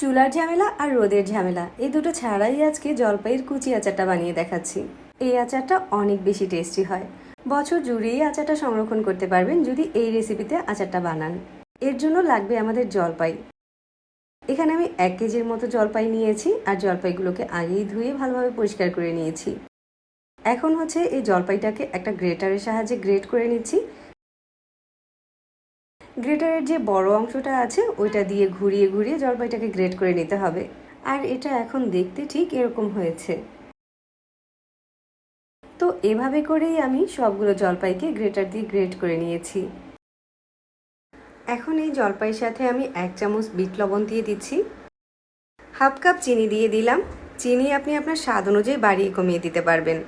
চুলার ঝামেলা আর রোদের ঝামেলা, এই দুটো ছাড়াই আজকে জলপাইয়ের কুচি আচারটা বানিয়ে দেখাচ্ছি। এই আচারটা অনেক বেশি টেস্টি হয়। বছর জুড়েই আচারটা সংরক্ষণ করতে পারবেন যদি এই রেসিপিতে আচারটা বানান। এর জন্য লাগবে আমাদের জলপাই। এখানে আমি এক কেজির মতো জলপাই নিয়েছি আর জলপাইগুলোকে আগেই ধুয়ে ভালোভাবে পরিষ্কার করে নিয়েছি। এখন হচ্ছে এই জলপাইটাকে একটা গ্রেটারের সাহায্যে গ্রেট করে নিচ্ছি। গ্রেটারের যে বড় অংশটা আছে, ওইটা দিয়ে ঘুরিয়ে ঘুরিয়ে জলপাইটাকে গ্রেট করে নিতে হবে। আর এটা এখন দেখতে ঠিক এরকম হয়েছে। তো এভাবে করেই আমি সবগুলো জলপাইকে গ্রেটার দিয়ে গ্রেট করে নিয়েছি। এখন এই জলপাইয়ের সাথে আমি এক চামচ বিট লবণ দিয়ে দিচ্ছি। হাফ কাপ চিনি দিয়ে দিলাম। চিনি আপনি আপনার স্বাদ অনুযায়ী বাড়িয়ে কমিয়ে দিতে পারবেন।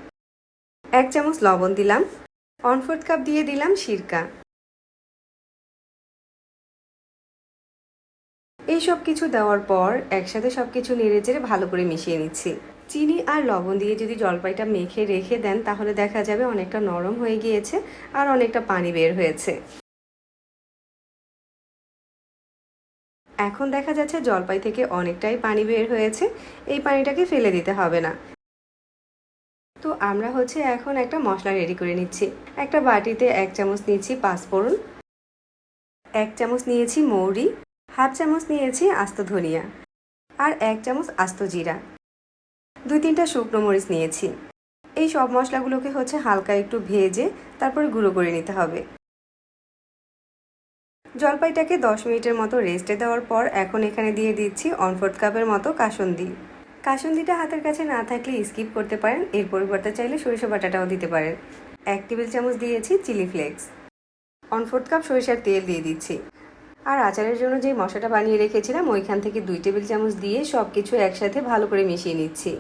এক চামচ লবণ দিলাম। ওয়ান ফোর্থ কাপ দিয়ে দিলাম সিরকা। এই সব কিছু দেওয়ার পর একসাথে সব কিছু নেড়ে চেড়ে ভালো করে মিশিয়ে নিচ্ছি। চিনি আর লবণ দিয়ে যদি জলপাইটা মেখে রেখে দেন, তাহলে দেখা যাবে অনেকটা নরম হয়ে গিয়েছে আর অনেকটা পানি বের হয়েছে। এখন দেখা যাচ্ছে জলপাই থেকে অনেকটাই পানি বের হয়েছে, এই পানিটাকে ফেলে দিতে হবে না। তো আমরা হচ্ছে এখন একটা মশলা রেডি করে নিচ্ছি। একটা বাটিতে এক চামচ নিচ্ছি পাঁচফোড়ন, এক চামচ নিয়েছি মৌরি হাফ চামচ নিয়েছি আস্ত ধনিয়া আর এক চামচ আস্ত জিরা। দুই তিনটা শুকনো মরিচ নিয়েছি। এই সব মশলাগুলোকে হচ্ছে হালকা একটু ভেজে তারপরে গুঁড়ো করে নিতে হবে। জলপাইটাকে দশ মিনিটের মতো রেস্টে দেওয়ার পর এখন এখানে দিয়ে দিচ্ছি অনফোর্থ কাপের মতো কাসন্দি। কাসন্দিটা হাতের কাছে না থাকলে স্কিপ করতে পারেন, এর পরিবর্তে চাইলে সরিষা বাটাটাও দিতে পারেন। এক টেবিল চামচ দিয়েছি চিলি ফ্লেক্স। অনফোর্থ কাপ সরিষার তেল দিয়ে দিচ্ছি। আর আচারের জন্য যে মশলাটা বানিয়ে রেখেছিলাম, ওইখান থেকে দুই টেবিল চামচ দিয়ে সব কিছু একসাথে ভালো করে মিশিয়ে নিচ্ছি।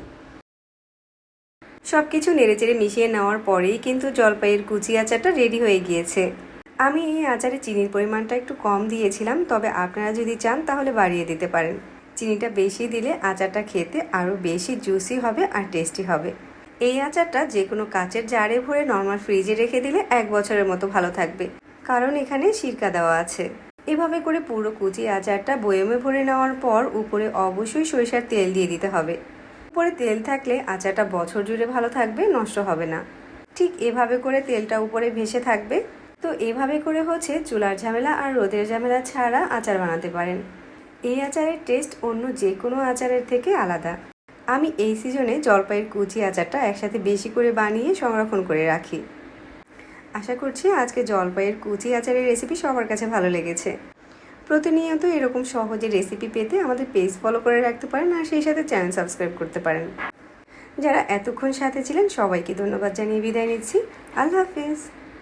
সব কিছু নেড়েচেড়ে মিশিয়ে নেওয়ার পরেই কিন্তু জলপাইয়ের কুচি আচারটা রেডি হয়ে গিয়েছে। আমি এই আচারে চিনির পরিমাণটা একটু কম দিয়েছিলাম, তবে আপনারা যদি চান তাহলে বাড়িয়ে দিতে পারেন। চিনিটা বেশি দিলে আচারটা খেতে আরও বেশি জুসি হবে আর টেস্টি হবে। এই আচারটা যে কোনো কাচের জারে ভরে নর্মাল ফ্রিজে রেখে দিলে এক বছরের মতো ভালো থাকবে, কারণ এখানে সিরকা দেওয়া আছে। এভাবে করে পুরো কুচি আচারটা বয়মে ভরে নেওয়ার পর উপরে অবশ্যই সরিষার তেল দিয়ে দিতে হবে। উপরে তেল থাকলে আচারটা বছর জুড়ে ভালো থাকবে, নষ্ট হবে না। ঠিক এভাবে করে তেলটা উপরে ভেসে থাকবে। তো এভাবে করে হচ্ছে চুলার ঝামেলা আর রোদের ঝামেলা ছাড়া আচার বানাতে পারেন। এই আচারের টেস্ট অন্য যে কোনো আচারের থেকে আলাদা। আমি এই সিজনে জলপাইয়ের কুচি আচারটা একসাথে বেশি করে বানিয়ে সংরক্ষণ করে রাখি। আশা করছি আজকে জলপাইয়ের কুচি আচারের রেসিপি সবার কাছে ভালো লেগেছে। প্রতিনিয়ত এরকম সহজে রেসিপি পেতে আমাদের পেজ ফলো করে রাখতে পারেন আর সেই সাথে চ্যানেল সাবস্ক্রাইব করতে পারেন। যারা এতক্ষণ সাথে ছিলেন সবাইকে ধন্যবাদ জানিয়ে বিদায় নিচ্ছি। আল্লাহ হাফিজ।